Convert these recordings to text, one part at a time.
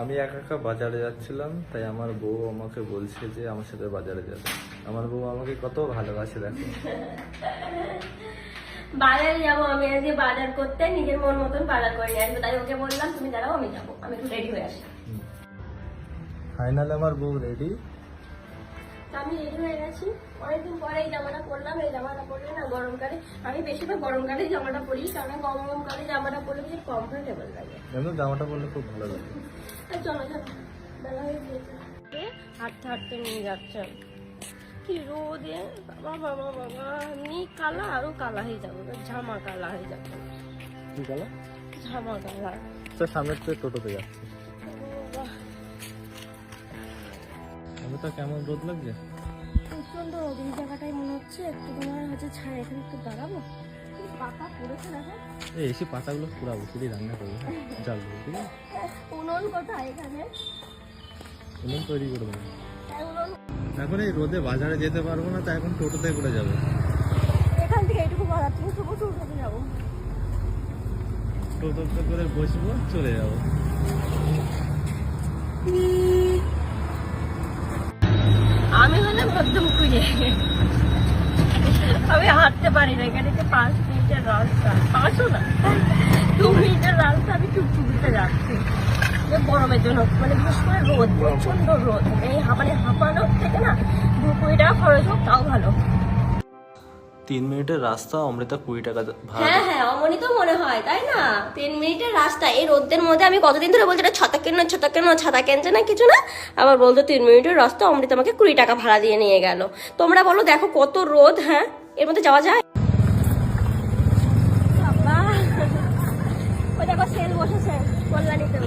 আমি একা একা বাজারে যাচ্ছিলাম তাই আমার বউ আমাকে বলছে যে আমার সাথে বাজারে যাবে। আমার বউ আমাকে কত ভালোবাসে দেখো। বাজারে যাব আমি আজকে বাজার করতে নিজের মন মতন বাজার করে নিয়ে আসব। তাই ওকে বললাম তুমি দাঁড়াও আমি যাব। আমি একটু রেডি হয়ে আসি। ফাইনাল আমার বউ রেডি আমি রেডি হয়ে গেছি। অনেকদিন পরে এই জামাটা পরলাম। এই জামাটা পরলে না গরমকালে আমি বেশিরভাগ গরমকালে জামাটা পরি কারণ গরমকালে জামাটা পরলে বেশি কমফোর্টেবল লাগে। এমনি জামাটা পরলে খুব ভালো লাগে। চলো চলো বেলা হয়ে গিয়েছে। হাঁটতে হাঁটতে নিয়ে যাচ্ছে। কি রোদে বাবা বাবা বাবা। এমনি কালা আরও কালা হয়ে যাবে। কালা হয়ে যাবে কি গেল জামা কালা। তো টোটোতে যাচ্ছে। আমি তো কেমন রোদ লাগছে? প্রচণ্ড রোদ। এই জায়গাটায় মনে হচ্ছে একটু তোমার হচ্ছে ছায়া। এখানে একটু দাঁড়াবো? এই এসে পাতাগুলো পুরাবো শুধু রান্না করব। জাল দেবো ঠিক আছে? উনুন কোথায় এখানে? উনুন তৈরি করে দেবো। হ্যাঁ, এখন এই রোদে বাজারে যেতে পারব না তাই এখন টোটোতে করে যাবে। এখান থেকে এইটুকু বাজার থেকে শুভ শুভ যাব। টোটোতে করে বসবো চলে যাব। আমি হলে মধ্যম খুঁজে আমি হাঁটতে পারি না। এখানে যে পাঁচ মিনিটের রাস্তা। পাঁচও না। দু মিনিটের রাস্তা আমি টুকটুকিতে যাচ্ছি। গরমের জন্য। মানে বিশেষ করে রোদ প্রচণ্ড রোদ। এই মানে হাঁপানোর থেকে না দু কুড়ি টাকা খরচ হোক তাও ভালো। তিন মিনিটের রাস্তা অমৃতা কুড়ি টাকা হ্যাঁ হ্যাঁ অমনি তো মনে হয় তাই না? তিন মিনিটের রাস্তা। এই রোদের মধ্যে আমি কতদিন ধরে বলছি এটা ছাতা কেন ছাতা কেন ছাতা কেনছে না কিছু না? আবার বলতো তিন মিনিটের রাস্তা অমৃত আমাকে কুড়ি টাকা ভাড়া দিয়ে নিয়ে গেল। তোমরা বলো দেখো কত রোদ হ্যাঁ? এর মধ্যে যাওয়া যায়? ওই দেখো সেল বসেছে কল্যাণীতে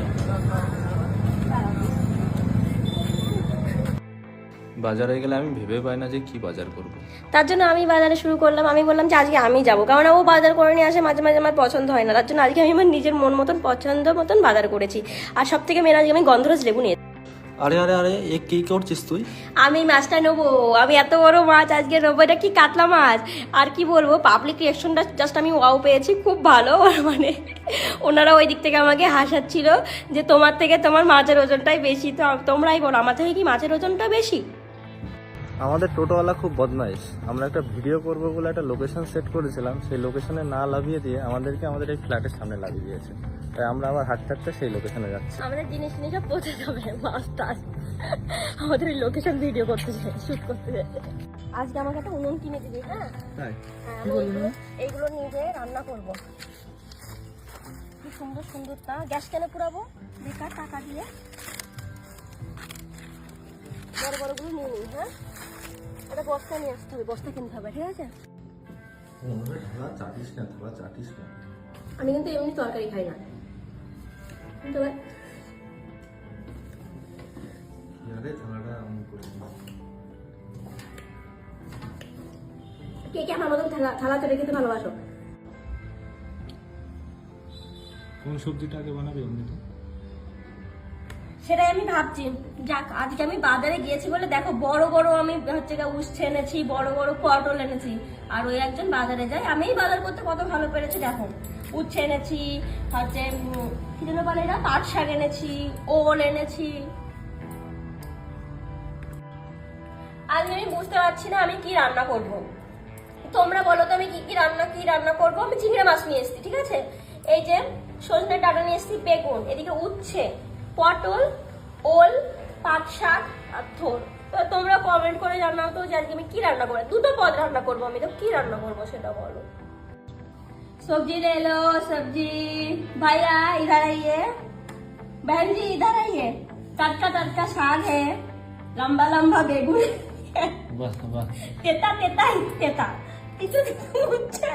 বাজারে গেলে আমি ভেবে পাই না যে কি বাজার করব। তার জন্য আমি বাজারে শুরু করলাম আমি বললাম যে আজকে আমি যাব। কারণ ও বাজার করে নিয়ে আসে মাঝে মাঝে আমার পছন্দ হয় না। তার জন্য আজকে আমি আমার নিজের মন মতন পছন্দ মতন বাজার করেছি। আর সব থেকে মেন আজকে আমি গন্ধরাজ লেবু নিয়ে আরে আরে আরে, এ কি করছিস তুই? আমি মাছটা নেব। আমি এত বড় মাছ আজকে নেব। এটা কি কাতলা মাছ? আর কি বলব পাবলিক রিয়াকশনটা জাস্ট আমি ওয়াও পেয়েছি। খুব ভালো মানে ওনারা ওই দিক থেকে আমাকে হাসাচ্ছিল যে তোমার থেকে তোমার মাছের ওজনটাই বেশি। তো তোমরাই বলো, আমার থেকে কি মাছের ওজনটা বেশি? আমাদের টোটোওয়ালা খুব বদমাইশ। আমরা একটা ভিডিও করব বলে একটা লোকেশন সেট করেছিলাম। সেই লোকেশনে না লাভিয়ে দিয়ে আমাদেরকে আমাদের এই ফ্ল্যাটের সামনে লাগিয়ে দিয়েছে। তাই আমরা আবার হাঁটতে হাঁটতে সেই লোকেশনে যাচ্ছি। আমাদের জিনিস নিয়ে সব পৌঁছে যাবে। মাছ টাছ আমাদের এই লোকেশন ভিডিও করতে শুট করতে আজকে আমাকে একটা উনুন কিনে দিবি হ্যাঁ? তাই? হ্যাঁ, এইগুলো নিয়ে যেয়ে রান্না করব। কি সুন্দর সুন্দর তা। গ্যাস কেন পুরাবো? বেকার টাকা দিয়ে। বড় বড়গুলো নিয়ে নিই হ্যাঁ? একটা বস্তা নিয়ে আসতে হবে বস্তা কিনতে হবে ঠিক আছে? আমি কিন্তু এমনি তরকারি খাই না। কিন্তু কে কে আমার মতন থালা থালা চড়ে খেতে ভালোবাসো? কোন সবজিটা আগে বানাবে এমনিতে? সেটাই আমি ভাবছি। যাক, আজকে আমি বাজারে গিয়েছি বলে দেখো, বড় বড় আমি হচ্ছে উচ্ছে এনেছি, বড় বড় পটল এনেছি। আর ওই একজন বাজারে যায়। আমিই বাজার করতে কত ভালো পেরেছি, দেখো। উচ্ছে এনেছি, হচ্ছে কি যেন বলে এটা? পাট শাক এনেছি, ওল এনেছি। আজ আমি বুঝতে পারছি না আমি কি রান্না করব। তোমরা বলো তো আমি কি কি রান্না কি রান্না করব? আমি চিংড়ি মাছ নিয়ে এসেছি, ঠিক আছে? এই যে সজনে ডাটা নিয়ে এসেছি, বেগুন, এদিকে উচ্ছে। পটল ওল পাট শাক আর থোর তো তোমরা কমেন্ট করে জানাও তো যে আজকে আমি কি রান্না করবো দুটো পদ রান্না করবো আমি তো কি রান্না করবো সেটা বলো सब्जी ले लो सब्जी भैया इधर आइए बहन जी इधर आइए टटका टटका साग है लंबा लंबा बेगुन है বাহ বাহ তেতা তেতা তেতা কিছু হচ্ছে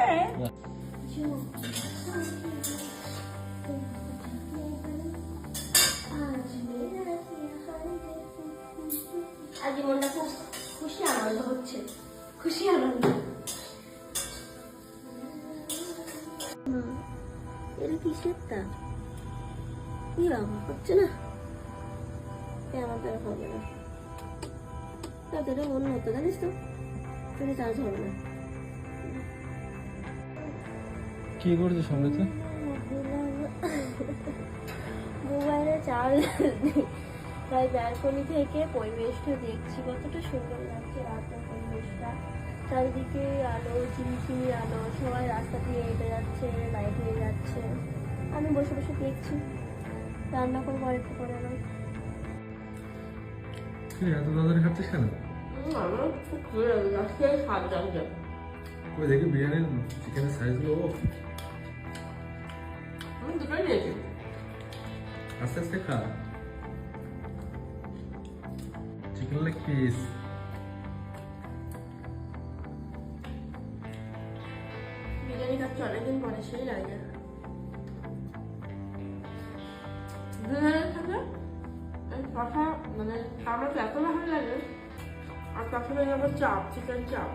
খুশি আনন্দ এটা কিসের তা। কি বাবা হচ্ছে না? এ আমার দ্বারা হবে না। তাদের মনে হতো জানিস তো? তোকে চার্জ হবে না। কি করছিস অমৃতা মোবাইলে চার্জ তাই ব্যালকনি থেকে পরিবেশটা দেখছি। কতটা সুন্দর লাগছে রাতের পরিবেশটা। চারিদিকে আলো ঝিমঝিমি আলো সবাই রাস্তা দিয়ে হেঁটে যাচ্ছে বাইক নিয়ে যাচ্ছে। আমি বসে বসে দেখছি। রান্না করব একটু করে না এত তাড়াতাড়ি খাচ্ছিস কেন? আমার খুব আজকে স্বাদ লাগছে ওই দেখি বিরিয়ানির চিকেনের সাইজগুলো আমি দুটোই নিয়েছি। আস্তে আস্তে খা। চিকেন লেগ পিস বিরিয়ানি খাচ্ছি অনেকদিন পরে, সেই লাগে। কথা মানে আমার তো এত ভালো লাগে আর সাথে আবার চাপ চিকেন চাপ।